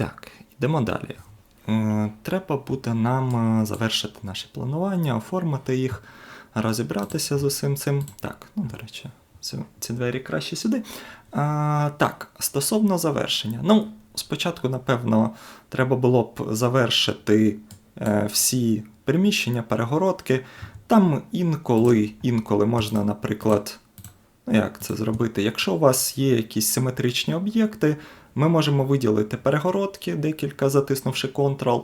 Так, йдемо далі. Е, Треба буде нам е, завершити наше планування, оформити їх, розібратися з усім цим. Так, ну, до речі, ці, двері краще сюди. А, так, стосовно завершення. Ну, спочатку, напевно, треба було б завершити е, всі приміщення, перегородки. Там інколи, інколи можна, наприклад, ну як це зробити? Якщо у вас є якісь симетричні об'єкти, ми можемо виділити перегородки, декілька затиснувши Ctrl,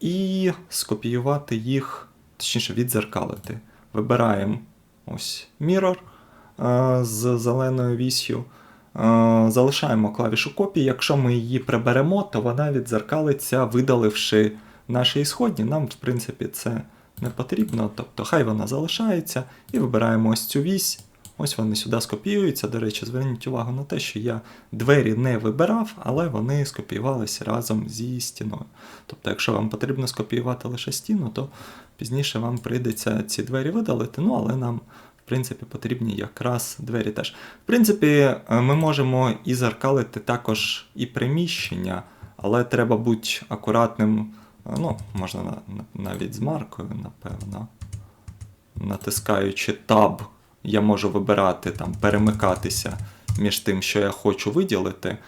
і скопіювати їх, точніше, відзеркалити. Вибираємо ось Mirror е, з зеленою вісью. Е, залишаємо клавішу копії. Якщо ми її приберемо, то вона відзеркалиться, видаливши наші ісходні. Нам, в принципі, це не потрібно. Тобто, хай вона залишається, і вибираємо ось цю вісь. Ось вони сюди скопіюються. До речі, зверніть увагу на те, що я двері не вибирав, але вони скопіювалися разом зі стіною. Тобто, якщо вам потрібно скопіювати лише стіну, то пізніше вам прийдеться ці двері видалити. Ну, але нам, в принципі, потрібні якраз двері теж. В принципі, е, ми можемо і зеркалити також і приміщення, але треба бути акуратним. е, Ну, можна на- на- навіть з маркою, напевно. Натискаючи Tab, я можу вибирати там, перемикатися між тим, що я хочу виділити,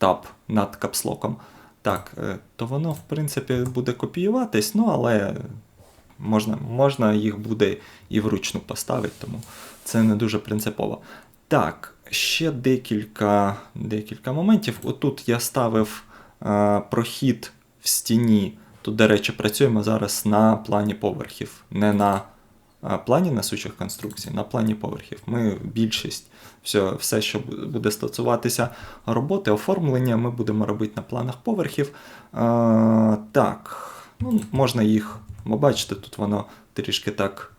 Tab над капслоком. Так, е, то воно, в принципі, буде копіюватись, ну але можна, можна їх буде і вручну поставити, тому це не дуже принципово. Так, ще декілька, декілька моментів. Отут я ставив е, прохід в стіні. Тут, до речі, працюємо зараз на плані поверхів, не на плані несучих конструкцій, на плані поверхів. Ми більшість, все, все, що буде стосуватися роботи, оформлення, ми будемо робити на планах поверхів. Е, так, ну, можна їх, бачите, тут воно трішки так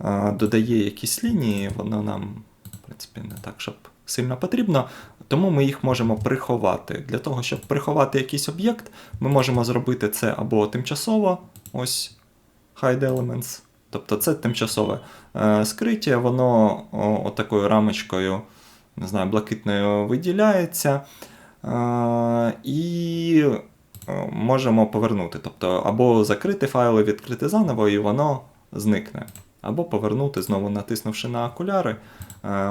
е, додає якісь лінії, воно нам, в принципі, не так, щоб сильно потрібно. Тому ми їх можемо приховати. Для того, щоб приховати якийсь об'єкт, ми можемо зробити це або тимчасово, ось hide elements. Тобто це тимчасове е, скриття, воно отакою рамочкою, не знаю, блакитною виділяється. Е, і е, можемо повернути. Тобто, або закрити файли, відкрити заново, і воно зникне. Або повернути, знову натиснувши на окуляри,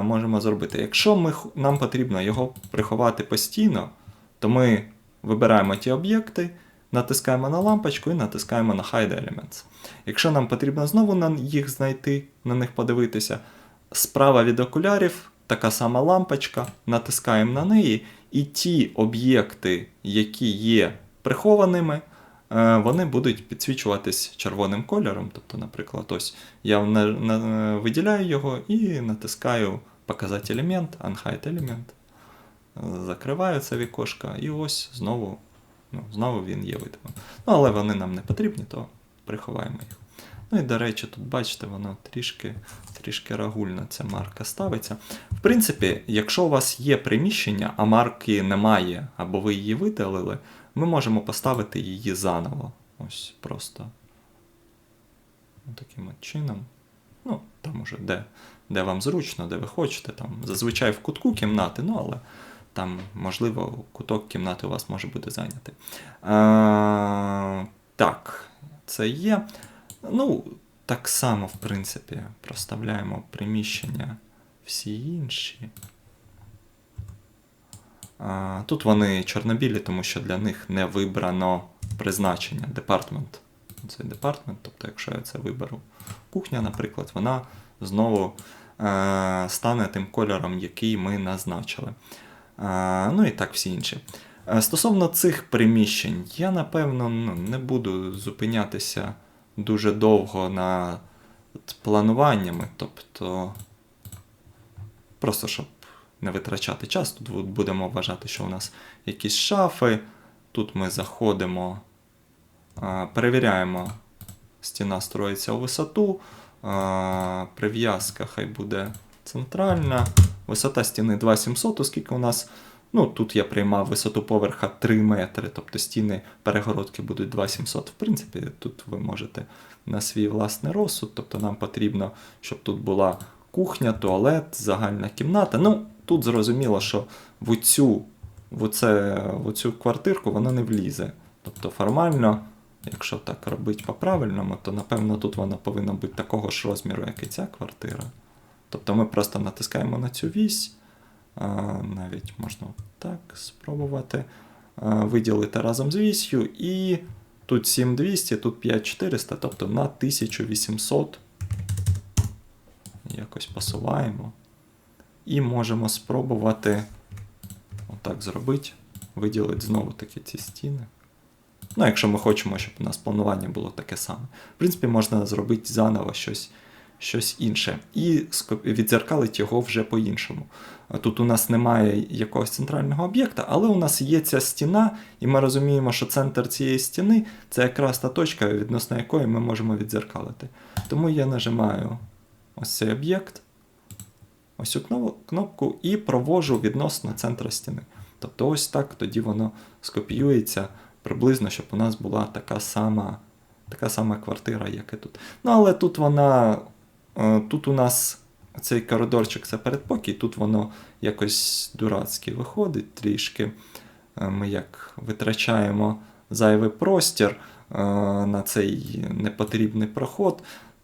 можемо зробити. Якщо ми, нам потрібно його приховати постійно, то ми вибираємо ті об'єкти, натискаємо на лампочку і натискаємо на Hide Elements. Якщо нам потрібно знову на їх знайти, на них подивитися, справа від окулярів така сама лампочка, натискаємо на неї, і ті об'єкти, які є прихованими, е, вони будуть підсвічуватись червоним кольором. Тобто, наприклад, ось я виділяю його і натискаю показати елемент, unhide елемент. Закриваю це вікошко, і ось знову, ну, знову він є видимим. Ну, але вони нам не потрібні, то приховаємо їх. Ну і до речі, тут бачите, воно трішки, трішки рагульно ця марка ставиться. В принципі, якщо у вас є приміщення, а марки немає, або ви її видалили, ми можемо поставити її заново. Ось просто таким от чином. Ну, там уже де, де вам зручно, де ви хочете. Там, зазвичай в кутку кімнати, ну але там, можливо, куток кімнати у вас може бути зайнятий. Так, це є. Ну, так само, в принципі, проставляємо приміщення всі інші. Тут вони чорнобілі, тому що для них не вибрано призначення департмент. Це департмент, тобто, якщо я це виберу кухня, наприклад, вона знову е, стане тим кольором, який ми назначили. Ну і так всі інші. Е, Стосовно цих приміщень, я напевно не буду зупинятися дуже довго над плануваннями, тобто просто щоб не витрачати час. Тут будемо вважати, що у нас якісь шафи. Тут ми заходимо, перевіряємо, стіна строїться у висоту, прив'язка хай буде центральна. Висота стіни 2700, оскільки у нас. Ну, тут я приймав висоту поверха 3 метри, тобто стіни перегородки будуть 2700. В принципі, тут ви можете на свій власний розсуд. Тобто нам потрібно, щоб тут була кухня, туалет, загальна кімната. Ну, тут зрозуміло, що в цю в, оце, в оцю квартирку вона не влізе. Тобто формально, якщо так робити по-правильному, то напевно тут вона повинна бути такого ж розміру, як і ця квартира. Тобто ми просто натискаємо на цю вісь, навіть можна так спробувати виділити разом з вісью, і тут 7200, тут 5400, тобто на 1800 якось посуваємо. І можемо спробувати отак зробити, виділити знову таки ці стіни. Ну, якщо ми хочемо, щоб у нас планування було таке саме. В принципі, можна зробити заново щось, щось інше. І відзеркалити його вже по-іншому. Тут у нас немає якогось центрального об'єкта, але у нас є ця стіна, і ми розуміємо, що центр цієї стіни це якраз та точка, відносно якої ми можемо відзеркалити. Тому я нажимаю ось цей об'єкт, ось цю кнопку і провожу відносно центра стіни. Тобто ось так тоді воно скопіюється приблизно, щоб у нас була така сама, така сама квартира, як і тут. Ну, але тут вона. Е, Тут у нас цей коридорчик це передпокій, тут воно якось дурацьки виходить трішки. Е, Ми як витрачаємо зайвий простір е, на цей непотрібний проход,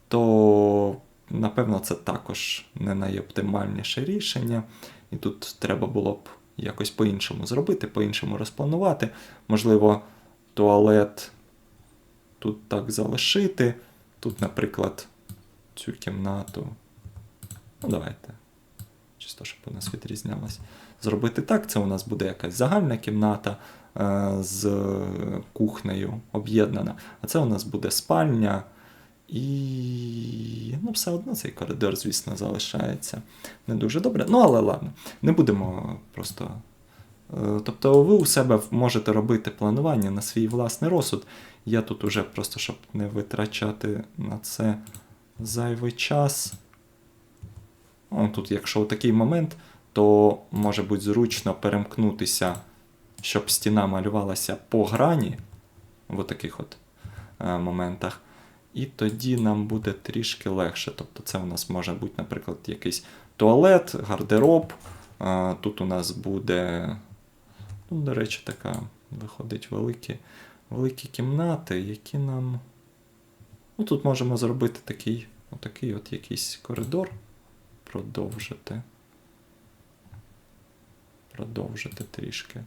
то напевно це також не найоптимальніше рішення. І тут треба було б якось по-іншому зробити, по-іншому розпланувати. Можливо, туалет тут так залишити. Тут, наприклад, цю кімнату. Ну, давайте. Чисто, щоб у нас відрізнялось. Зробити так. Це у нас буде якась загальна кімната е, з кухнею об'єднана. А це у нас буде спальня. І ну, все одно цей коридор, звісно, залишається не дуже добре. Ну, але ладно, не будемо просто. Е, Тобто ви у себе можете робити планування на свій власний розсуд. Я тут уже просто, щоб не витрачати на це зайвий час. О, тут, якщо такий момент, то може бути зручно перемкнутися, щоб стіна малювалася по грані в таких от е, моментах. І тоді нам буде трішки легше. Тобто це у нас може бути, наприклад, якийсь туалет, гардероб. А, Тут у нас буде, ну, до речі, така виходить великі, великі кімнати, які нам. Ну, тут можемо зробити такий, отакий от якийсь коридор. Продовжити. Продовжити трішки.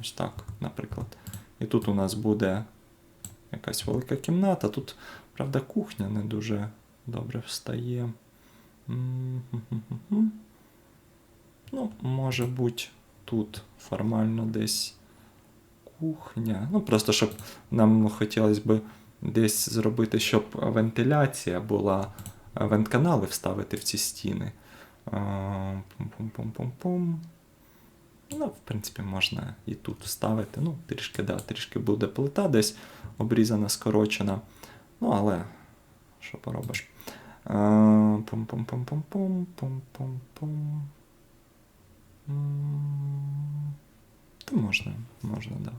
Ось так, наприклад. І тут у нас буде якась велика кімната. Тут, правда, кухня не дуже добре встає. Ну, може бути, тут формально десь кухня. Ну, просто щоб нам хотілося б десь зробити, щоб вентиляція була, е, вентканали вставити в ці стіни. Пум-пум-пум-пум-пум. Ну, в принципі, можна і тут вставити. Ну, трішки, да, трішки буде плита десь обрізана, скорочена. Ну, але що поробиш? Пум-пум-пум-пум-пум, пум-пум-пум. Та можна, можна, да.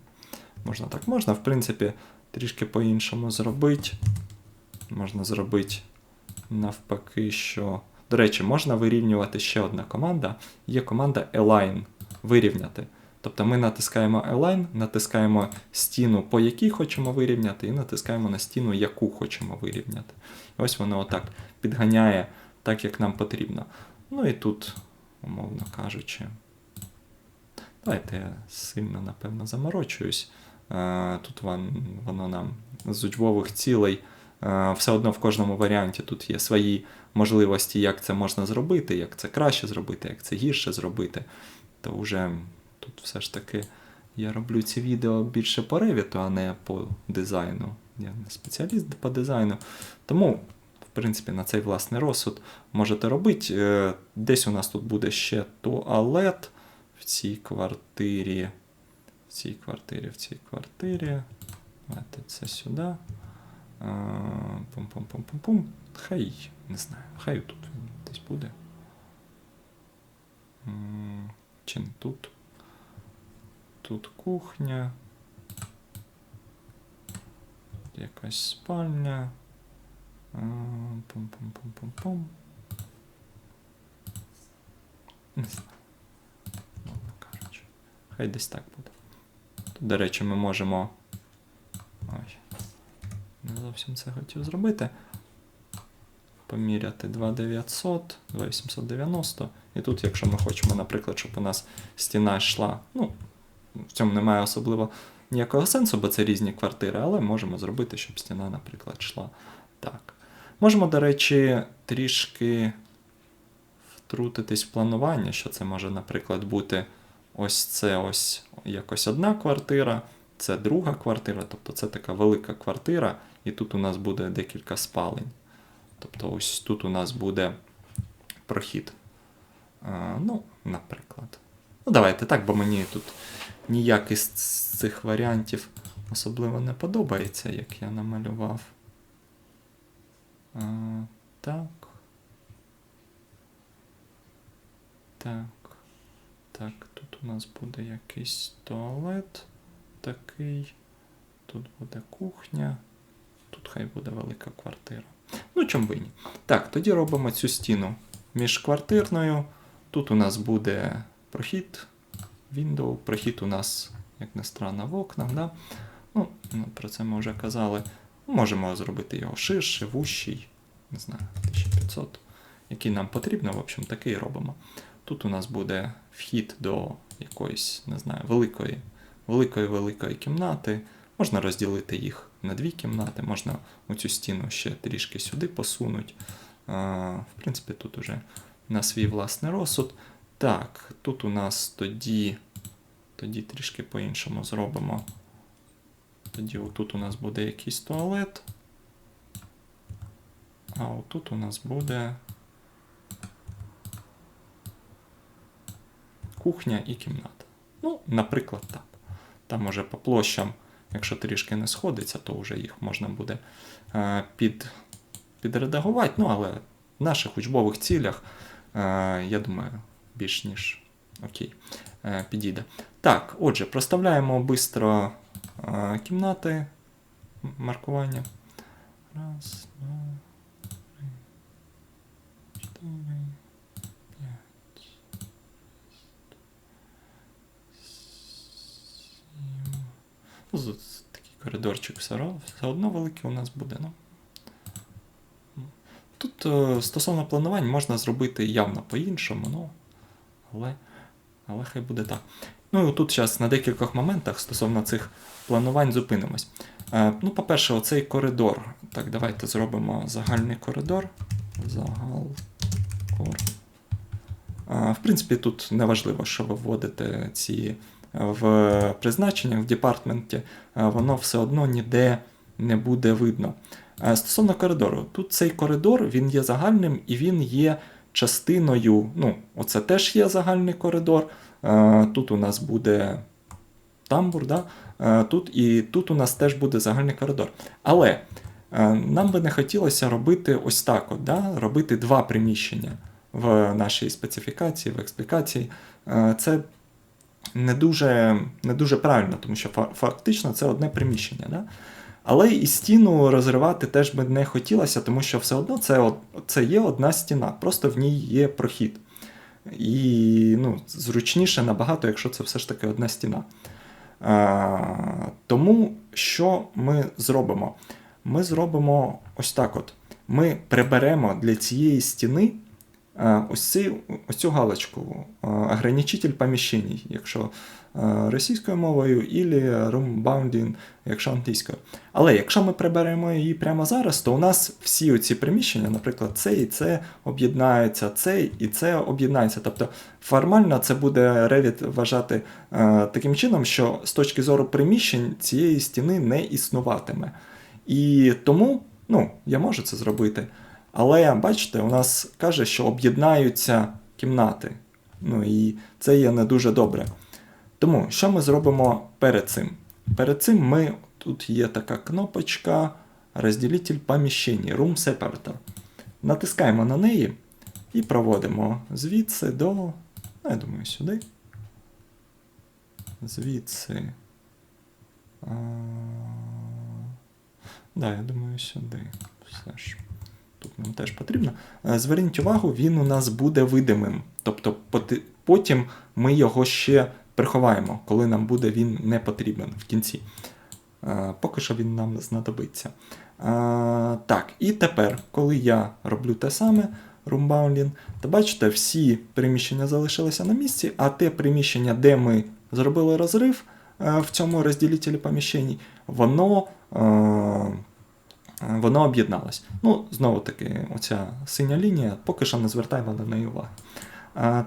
Можна так. Можна, в принципі, трішки по-іншому зробити. Можна зробити навпаки, що. До речі, можна вирівнювати ще одна команда. Є команда Align вирівняти. Тобто ми натискаємо Align, натискаємо стіну, по якій хочемо вирівняти, і натискаємо на стіну, яку хочемо вирівняти. І ось воно отак підганяє так, як нам потрібно. Ну і тут, умовно кажучи, давайте я сильно, напевно, заморочуюсь. Е, Тут воно нам з учбових цілей. е, Все одно в кожному варіанті тут є свої можливості, як це можна зробити, як це краще зробити, як це гірше зробити. То вже тут все ж таки я роблю ці відео більше по ревіту, а не по дизайну. Я не спеціаліст по дизайну. Тому, в принципі, на цей власний розсуд можете робити. Е, Десь у нас тут буде ще туалет в цій квартирі. В цій квартирі, в цій квартирі. Давайте це сюди. Пум-пум-пум-пум-пум. Хай, не знаю, хай тут він десь буде. Чи не тут? Тут кухня. Якась спальня. Пум-пум-пум-пум-пум. Не знаю. Мовно кажучи. хай десь так буде. Тут, до речі, ми можемо. Ой, не зовсім це хотів зробити. Поміряти 2900, 2890. І тут, якщо ми хочемо, наприклад, щоб у нас стіна йшла, ну, в цьому немає особливо ніякого сенсу, бо це різні квартири, але можемо зробити, щоб стіна, наприклад, йшла так. Можемо, до речі, трішки втрутитись в планування, що це може, наприклад, бути ось це ось якось одна квартира, це друга квартира, тобто це така велика квартира, і тут у нас буде декілька спалень. Тобто ось тут у нас буде прохід. А, ну, наприклад. Ну, давайте так, бо мені тут ніякий з цих варіантів особливо не подобається, як я намалював. А, так. Так. Так, у нас буде якийсь туалет такий. Тут буде кухня. Тут хай буде велика квартира. Ну, чому би ні. Так, тоді робимо цю стіну міжквартирною. Тут у нас буде прохід, window, прохід у нас, як не странно, в окнах. Да? Ну, про це ми вже казали. Можемо зробити його ширше, вущий, не знаю, 1500, який нам потрібно, в общем, такий робимо. Тут у нас буде вхід до якоїсь, не знаю, великої, великої великої кімнати. Можна розділити їх на дві кімнати, можна у цю стіну ще трішки сюди посунути. В принципі, тут уже на свій власний розсуд. Так, тут у нас тоді, тоді трішки по-іншому зробимо. Тоді тут у нас буде якийсь туалет. А отут у нас буде кухня і кімната. Ну, наприклад, так. Там уже по площам, якщо трішки не сходиться, то вже їх можна буде е, під, підредагувати. Ну, але в наших учбових цілях, е, я думаю, більш ніж окей, е, підійде. Так, отже, проставляємо швидко кімнати маркування. Раз, два, Ну, такий коридорчик все, все одно великий у нас буде. Ну. Тут е, стосовно планувань можна зробити явно по-іншому, ну, але, але хай буде так. Ну і тут зараз на декількох моментах стосовно цих планувань зупинимось. Е, ну, по-перше, оцей коридор. Так, давайте зробимо загальний коридор. Загал. Кор. Е, в принципі, тут не важливо, що ви вводите ці в призначеннях в департменті, е, воно все одно ніде не буде видно. Е, Стосовно коридору, тут цей коридор він є загальним і він є частиною. Ну, оце теж є загальний коридор. Е, Тут у нас буде тамбур, да? Тут і тут у нас теж буде загальний коридор. Але нам би не хотілося робити ось так: от, да? робити два приміщення в нашій специфікації, в експлікації. Це не дуже, не дуже правильно, тому що фактично це одне приміщення. Да? Але і стіну розривати теж би не хотілося, тому що все одно це, це є одна стіна, просто в ній є прохід. І ну, зручніше набагато, якщо це все ж таки одна стіна. А, тому що ми зробимо? Ми зробимо ось так: от. Ми приберемо для цієї стіни ось, цей, ось цю галочку ограничитель поміщень, якщо російською мовою, і room bounding, якщо англійською. Але якщо ми приберемо її прямо зараз, то у нас всі оці приміщення, наприклад, це і це об'єднаються, це і це об'єднається. Тобто формально це буде Revit вважати е, таким чином, що з точки зору приміщень цієї стіни не існуватиме. І тому ну, я можу це зробити. Але бачите, у нас каже, що об'єднаються кімнати. Ну і це є не дуже добре. Тому що ми зробимо перед цим? Перед цим ми тут є така кнопочка розділитель поміщень, Room Separator. Натискаємо на неї і проводимо звідси до. Ну, я думаю, сюди. Звідси. А... Да, я думаю, сюди. Все ж. Тут нам теж потрібно. Е, Зверніть увагу, він у нас буде видимим. Тобто потім ми його ще приховаємо, коли нам буде він не потрібен в кінці. Е, Поки що він нам знадобиться. Е, Так, і тепер, коли я роблю те саме, румбаулін, то бачите, всі приміщення залишилися на місці, а те приміщення, де ми зробили розрив в цьому розділителі поміщень, воно. Воно об'єдналось. Ну, знову таки, оця синя лінія, поки що не звертаємо на неї уваги.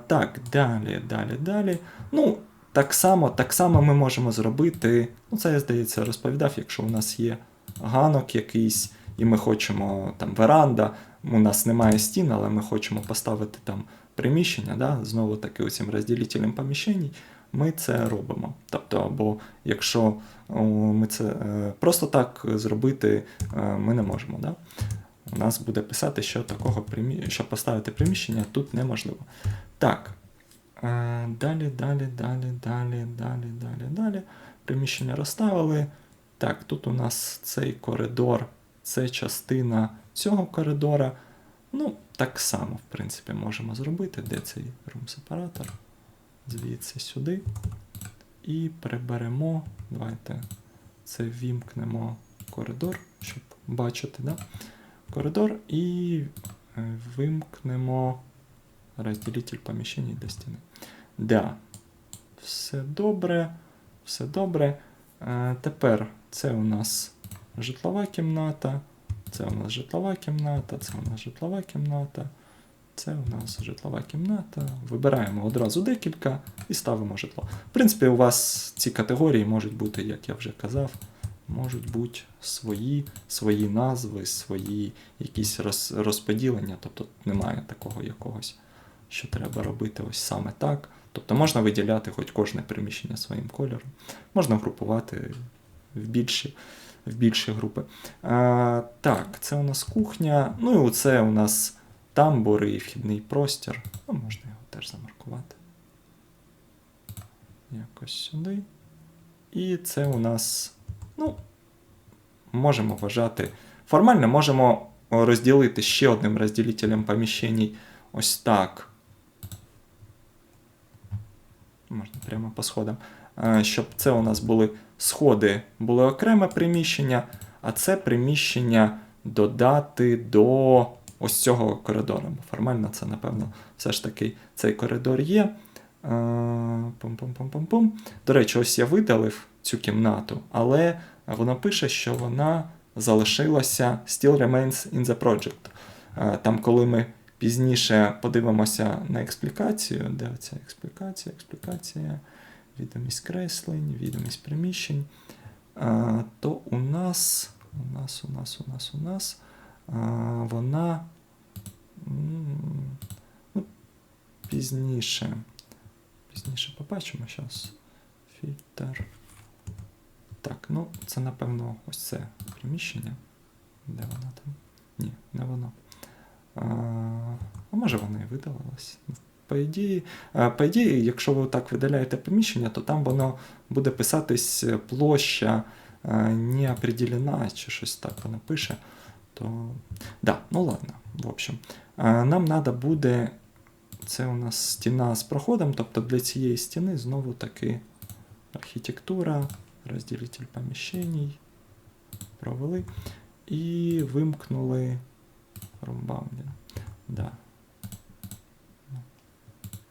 Так, далі, далі, далі. Ну, так само, так само ми можемо зробити. Ну, це я здається розповідав, якщо у нас є ганок якийсь, і ми хочемо там веранда, у нас немає стін, але ми хочемо поставити там приміщення, да, знову таки оцим розділителем поміщень, ми це робимо. Тобто, або якщо ми це е, просто так зробити е, ми не можемо. Да? У нас буде писати, що такого щоб поставити приміщення тут неможливо. Так. Е, Далі, далі, далі, далі, далі, далі, далі. Приміщення розставили. Так, тут у нас цей коридор, це частина цього коридора. Ну, так само, в принципі, можемо зробити. Де цей рум-сепаратор? Звідси сюди. І приберемо. Давайте це вімкнемо коридор, щоб бачити, да? коридор, і е, вимкнемо розділитель поміщень до стіни. Да. Все добре. Все добре. Е, Тепер це у нас житлова кімната. Це у нас житлова кімната, це у нас житлова кімната. Це у нас житлова кімната. Вибираємо одразу декілька і ставимо житло. В принципі, у вас ці категорії можуть бути, як я вже казав, можуть бути свої, свої назви, свої якісь роз, розподілення. Тобто немає такого якогось, що треба робити ось саме так. Тобто можна виділяти хоч кожне приміщення своїм кольором, можна групувати в більші, в більші групи. А, так, це у нас кухня. Ну і це у нас тамбур і вхідний простір. Ну, можна його теж замаркувати. Якось сюди. І це у нас, ну, можемо вважати. Формально можемо розділити ще одним розділителем поміщень ось так. Можна прямо по сходам. Е, Щоб це у нас були сходи, були окреме приміщення, а це приміщення додати до ось цього коридору. Бо формально це, напевно, все ж таки цей коридор є. Е, Пум-пум-пум-пум-пум. До речі, ось я видалив цю кімнату, але воно пише, що вона залишилася still remains in the project. Е, Там, коли ми пізніше подивимося на експлікацію, де ця експлікація, експлікація, відомість креслень, відомість приміщень, е, то у нас, у нас, у нас, у нас, у нас вона ну, пізніше. Пізніше побачимо зараз. Фільтр. Так, ну це напевно ось це приміщення. Де вона там? Ні, не воно. А, може вона і видалилась. По ідеї, по ідеї, якщо ви так видаляєте приміщення, то там воно буде писатись площа не определена, чи щось так воно пише. То да, ну ладно, в общем. Нам треба буде. Це у нас стіна з проходом, тобто для цієї стіни знову таки архітектура, розділитель поміщень, провели і вимкнули румбаундінг. Да. Ну,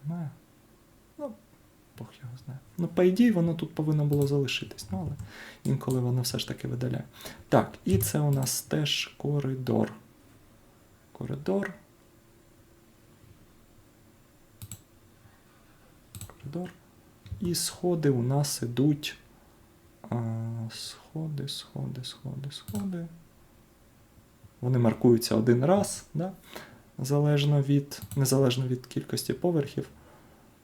немає. Ну, Бог його знає. Ну, по ідеї, воно тут повинно було залишитись, ну, але інколи воно все ж таки видаляє. Так, і це у нас теж коридор. Коридор. Коридор. І сходи у нас ідуть. Сходи, сходи, сходи, сходи. Вони маркуються один раз, да? залежно від, незалежно від кількості поверхів.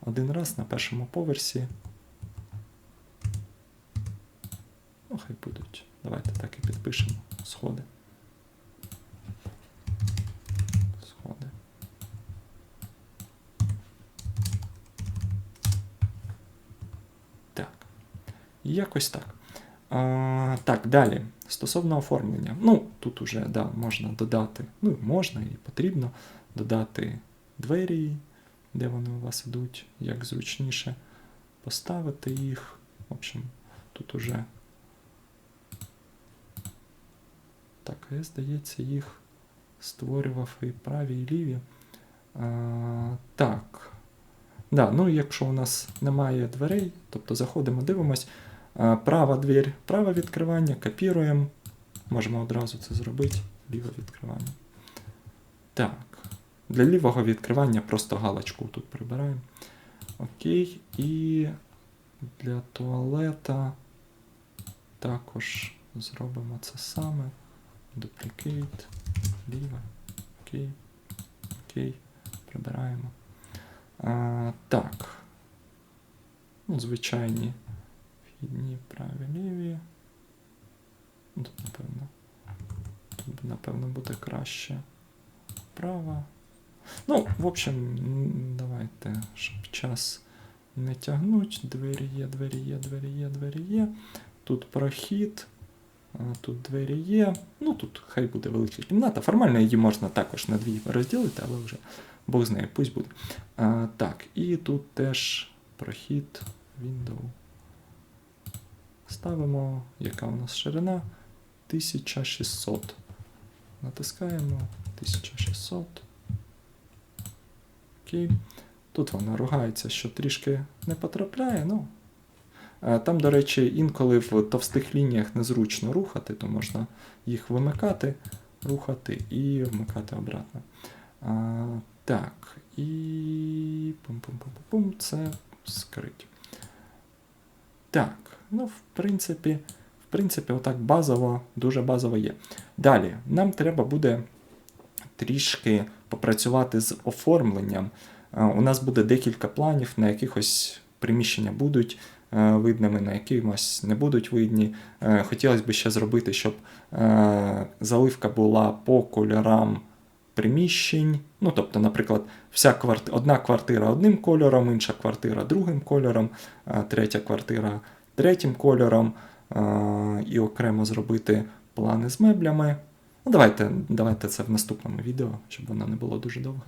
Один раз на першому поверсі. Хай будуть. Давайте так і підпишемо сходи. Сходи. Так. Якось так. А, так, далі. Стосовно оформлення. Ну, тут уже да, можна додати, ну, можна і потрібно додати двері, де вони у вас ідуть, як зручніше поставити їх. В общем, тут уже. Я, здається, їх створював і праві, і ліві. А, так. Да, ну якщо у нас немає дверей, тобто заходимо, дивимось. А, права двір, праве відкривання, копіруємо. Можемо одразу це зробити. Ліве відкривання. Так. Для лівого відкривання просто галочку тут прибираємо. Окей. І для туалета також зробимо це саме. Duplicate, ліве. Окей. Окей. Прибираємо. А, так. Ну, звичайні вхідні праві ліві. Ну, Тут, напевно. Тут, напевно, буде краще. Права. Ну, в общем, давайте, щоб час не тягнуть. Двері є, двері є, двері є, двері є. Тут прохід. Тут двері є. Ну, тут хай буде велика кімната. Формально її можна також на дві розділити, але вже Бог знає, пусть буде. А, так, і тут теж прохід Window. Ставимо, яка у нас ширина? 1600. Натискаємо 1600. Окей. Тут вона ругається, що трішки не потрапляє. Ну. Е, Там, до речі, інколи в товстих лініях незручно рухати, то можна їх вимикати, рухати і вмикати обратно. А, так, і пум-пум-пум-пум, це скрить. Так, ну, в принципі, в принципі, отак базово, дуже базово є. Далі, нам треба буде трішки попрацювати з оформленням. Е, У нас буде декілька планів, на якихось приміщення будуть е, видними, на якимось не будуть видні. Е, Хотілося б ще зробити, щоб е, заливка була по кольорам приміщень. Ну, тобто, наприклад, вся кварти... одна квартира одним кольором, інша квартира другим кольором, е, третя квартира третім кольором, е, і окремо зробити плани з меблями. Ну, давайте, давайте це в наступному відео, щоб воно не було дуже довго.